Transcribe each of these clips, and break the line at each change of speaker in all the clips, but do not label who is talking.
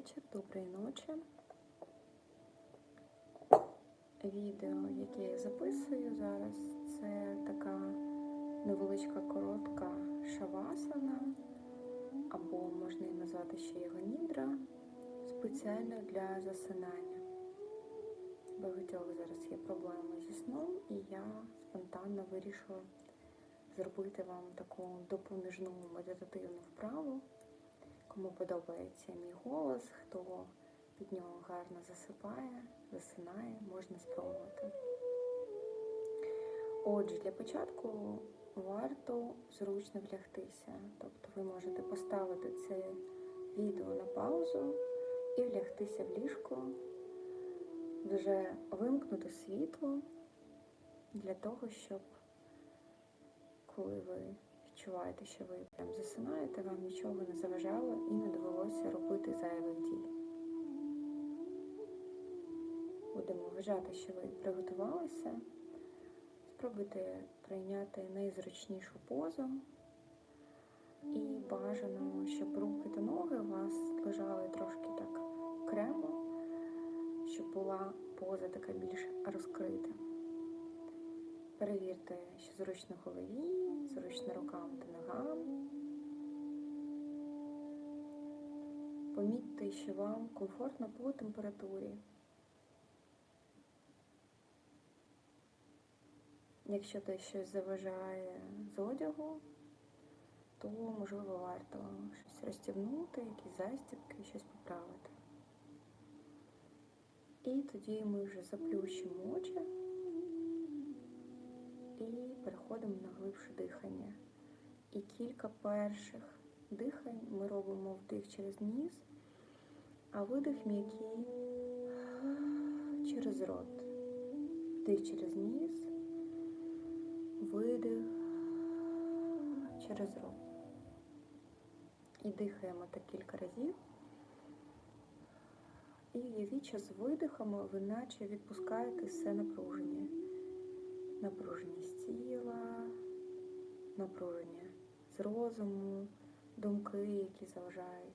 вечір, доброї ночі. Відео, яке я записую зараз, це така невеличка коротка шавасана, або можна її назвати ще його нідра, спеціально для засинання. Багатьох зараз є проблеми зі сном, і я спонтанно вирішила зробити вам таку допоміжну медитативну вправу. Кому подобається мій голос, хто під нього гарно засипає, засинає, можна спробувати. Отже, для початку варто зручно влягтися. Тобто ви можете поставити це відео на паузу і влягтися в ліжко, вже вимкнути світло для того, щоб коли ви відчуваєте, що ви прям засинаєте, вам нічого не заважало і не довелося робити зайвих дій. Будемо вважати, що ви приготувалися. Спробуйте прийняти найзручнішу позу. І бажано, щоб руки та ноги у вас лежали трошки так окремо, щоб була поза така більш розкрита. Перевірте, що зручно голові, зручно рукам та ногам. Помітьте, що вам комфортно по температурі. Якщо десь щось заважає з одягу, то можливо варто щось розтягнути, якісь застібки, щось поправити. І тоді ми вже заплющимо очі і переходимо на глибше дихання. І кілька перших дихань ми робимо вдих через ніс, а видих м'який через рот. Вдих через ніс, видих через рот. І дихаємо так кілька разів. І уявіть, що з видихами ви наче відпускаєте все напруження напруженість тіла, напруження з розуму, думки, які заважають,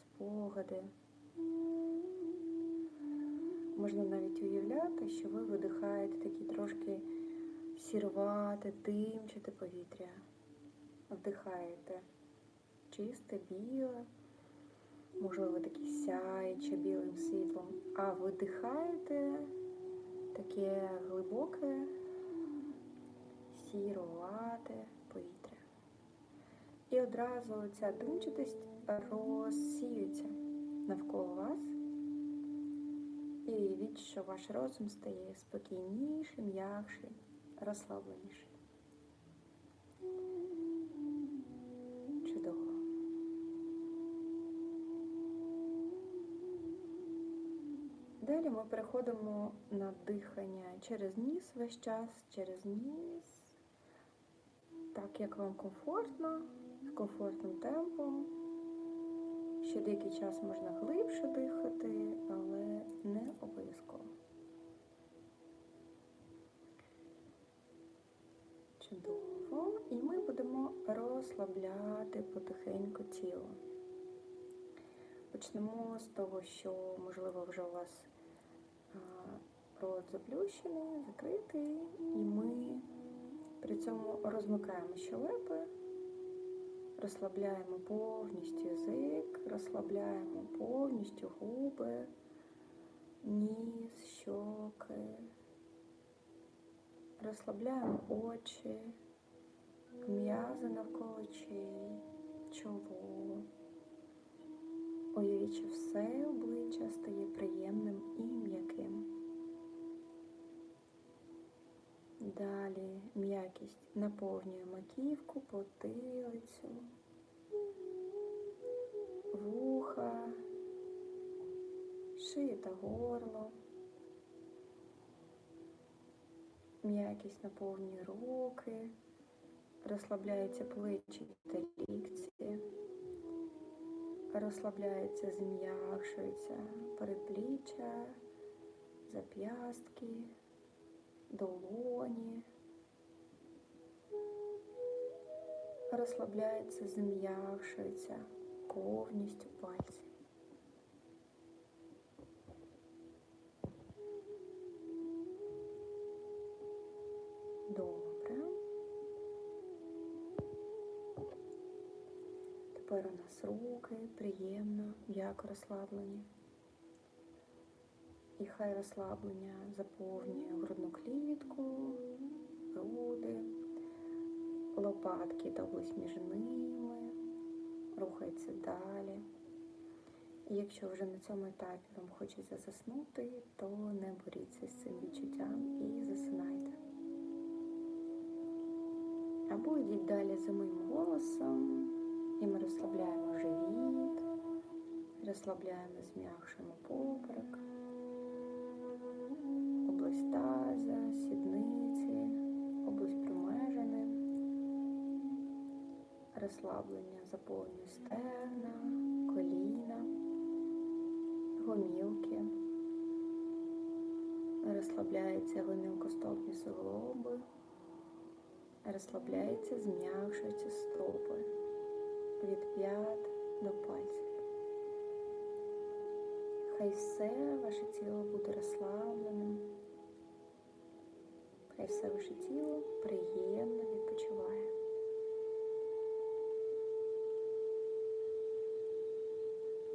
спогади. Можна навіть уявляти, що ви видихаєте такі трошки сірвате, димчате повітря, вдихаєте чисте, біле, можливо, таке сяюче білим світлом, а видихаєте таке глибоке, сіровате повітря. І одразу ця думчатість розсіюється навколо вас. І уявіть, що ваш розум стає спокійніший, м'якший, розслабленіший. Чудово. Далі ми переходимо на дихання через ніс весь час, через ніс, так як вам комфортно, з комфортним темпом. Ще деякий час можна глибше дихати, але не обов'язково. Чудово. І ми будемо розслабляти потихеньку тіло. Почнемо з того, що, можливо, вже у вас рот заплющений, закритий, і ми при цьому розмикаємо щелепи, розслабляємо повністю язик, розслабляємо повністю губи, ніс, щоки, розслабляємо очі, м'язи навколо очей, чоло. Уявіть, що все обличчя стає приємним і м'яким. Далі м'якість наповнює маківку, потилицю, вуха, шию та горло. М'якість наповнює руки, розслабляються плечі та лікці розслабляється, зм'якшується перепліччя, зап'ястки, долоні. Розслабляється, зм'якшується повністю пальці. Добре. Тепер у нас руки приємно, м'яко розслаблені. І хай розслаблення заповнює грудну клітку, груди, лопатки та область між ними, рухається далі. І якщо вже на цьому етапі вам хочеться заснути, то не боріться з цим відчуттям і засинайте. Або йдіть далі за моїм голосом, і ми розслабляємо живіт, розслабляємо, зм'якшуємо поперек, область таза, сідниці, область промежини, розслаблення заповнює стегна, коліна, гомілки, розслабляються гомілкостопні суглоби, розслабляються, зм'якшуються стопи від п'ят до пальців. Хай все ваше тіло буде розслабленим. Хай все ваше тіло приємно відпочиває.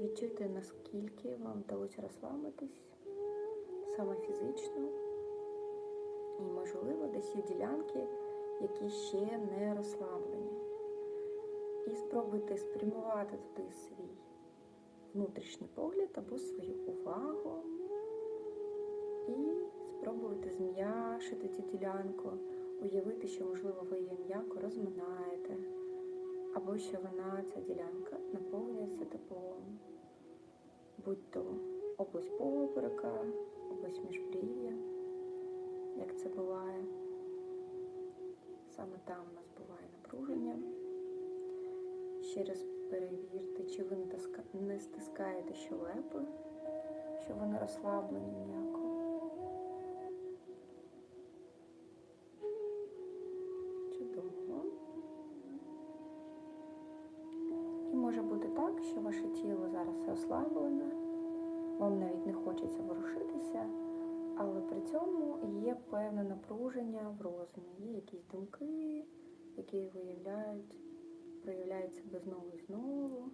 Відчуйте, наскільки вам вдалося розслабитись саме фізично. І, можливо, десь є ділянки, які ще не розслаблені. І спробуйте спрямувати туди свій внутрішній погляд або свою увагу. І спробуйте зм'яшити цю ділянку, уявити, що, можливо, ви її м'яко розминаєте, або що вона, ця ділянка, наповнюється теплом, будь то область поперека, область міжбрів'я, як це буває. Саме там у нас буває напруження. Ще раз перевірте, чи ви не стискаєте щелепи, що вони розслаблені м'яко. Чудово. І може бути так, що ваше тіло зараз розслаблене, вам навіть не хочеться ворушитися, але при цьому є певне напруження в розумі, є якісь думки, які виявляють проявляють себе знову і знову.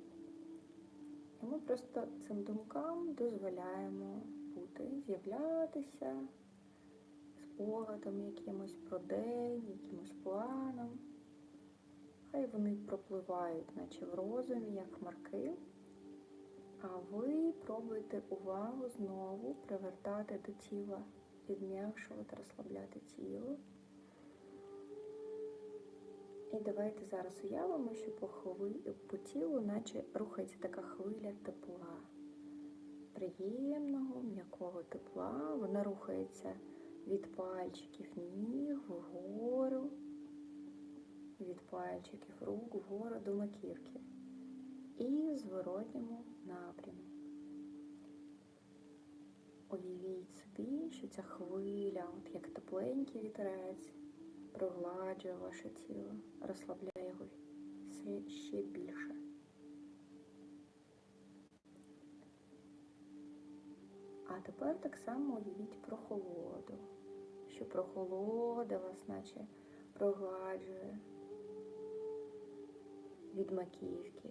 І ми просто цим думкам дозволяємо бути, з'являтися спогадом якимось про день, якимось планом. Хай вони пропливають, наче в розумі, як хмарки. А ви пробуйте увагу знову привертати до тіла, відм'якшувати, розслабляти тіло. І давайте зараз уявимо, що по, хвилі, по тілу, наче рухається така хвиля тепла. Приємного, м'якого тепла. Вона рухається від пальчиків ніг вгору, від пальчиків рук вгору до маківки. І в зворотньому напрямі. Уявіть собі, що ця хвиля, от як тепленький вітерець, прогладжує ваше тіло, розслабляє його все ще більше. А тепер так само уявіть прохолоду, що прохолода вас, наче прогладжує від маківки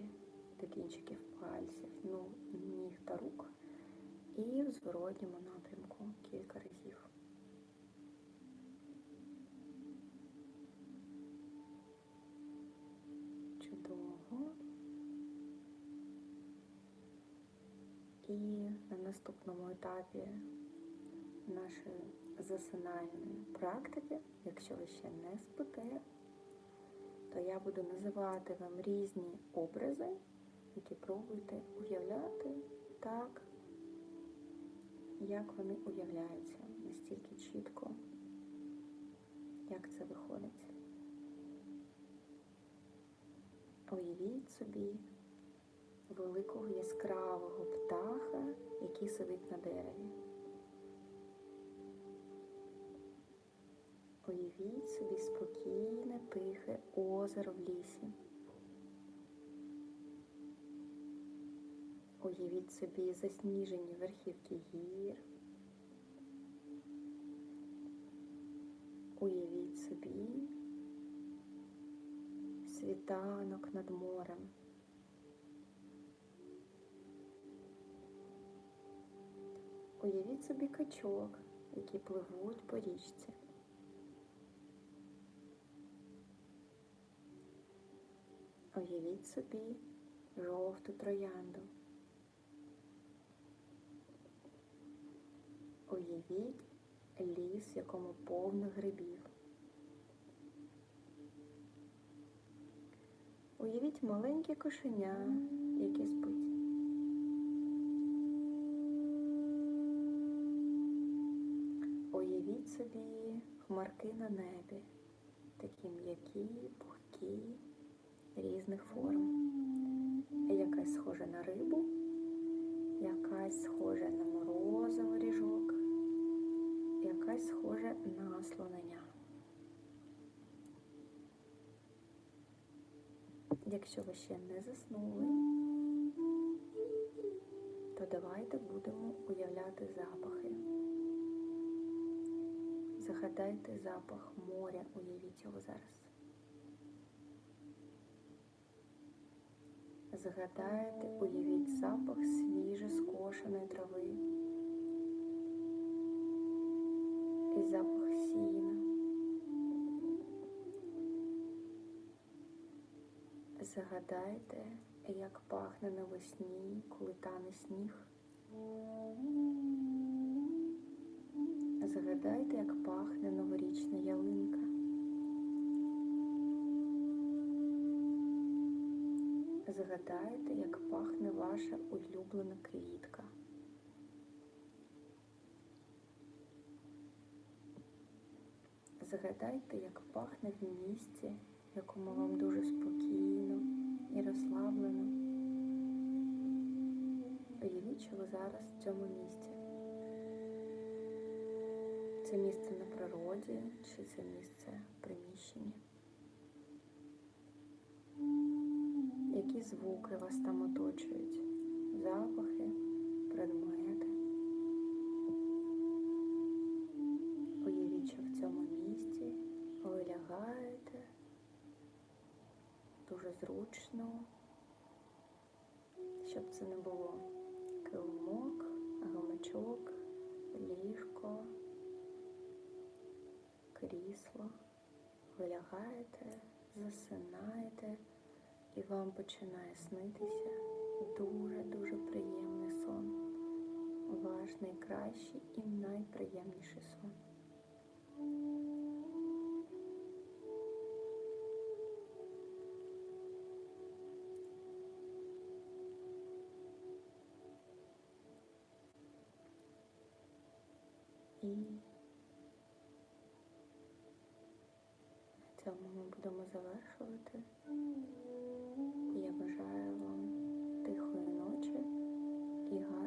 до кінчиків пальців, ну, ніг та рук, і в зворотньому напрямку кілька разів. І на наступному етапі нашої засинальної практики, якщо ви ще не спите, то я буду називати вам різні образи, які пробуйте уявляти так, як вони уявляються, настільки чітко, як це виходить. Уявіть собі великого яскравого птаха, який сидить на дереві. Уявіть собі спокійне, тихе озеро в лісі. Уявіть собі засніжені верхівки гір. Уявіть собі світанок над морем. Уявіть собі качок, які пливуть по річці. Уявіть собі жовту троянду. Уявіть ліс, в якому повно грибів. Уявіть маленьке кошеня, яке спить. Уявіть собі хмарки на небі, такі м'які, пухкі, різних форм. Якась схожа на рибу, якась схожа на морозиво ріжок, якась схожа на слонення. Якщо ви ще не заснули, то давайте будемо уявляти запахи. Загадайте запах моря, уявіть його зараз. Згадайте, уявіть запах свіже скошеної трави і запах сіна. Загадайте, як пахне навесні, коли тане сніг. Загадайте, як пахне новорічна ялинка. Згадайте, як пахне ваша улюблена квітка. Згадайте, як пахне в місці, в якому вам дуже спокійно і розслаблено. Уявіть, що ви зараз в цьому місці. Це місце на природі чи це місце в приміщенні? Які звуки вас там оточують? Запахи, предмети. Уявіть, що в цьому місці ви лягаєте дуже зручно, щоб це не було килимок, гамачок, ліжко, крісло. Ви лягаєте, засинаєте, і вам починає снитися дуже-дуже приємний сон. Ваш найкращий і найприємніший сон. цьому ми будемо завершувати. Я бажаю вам тихої ночі і гарного.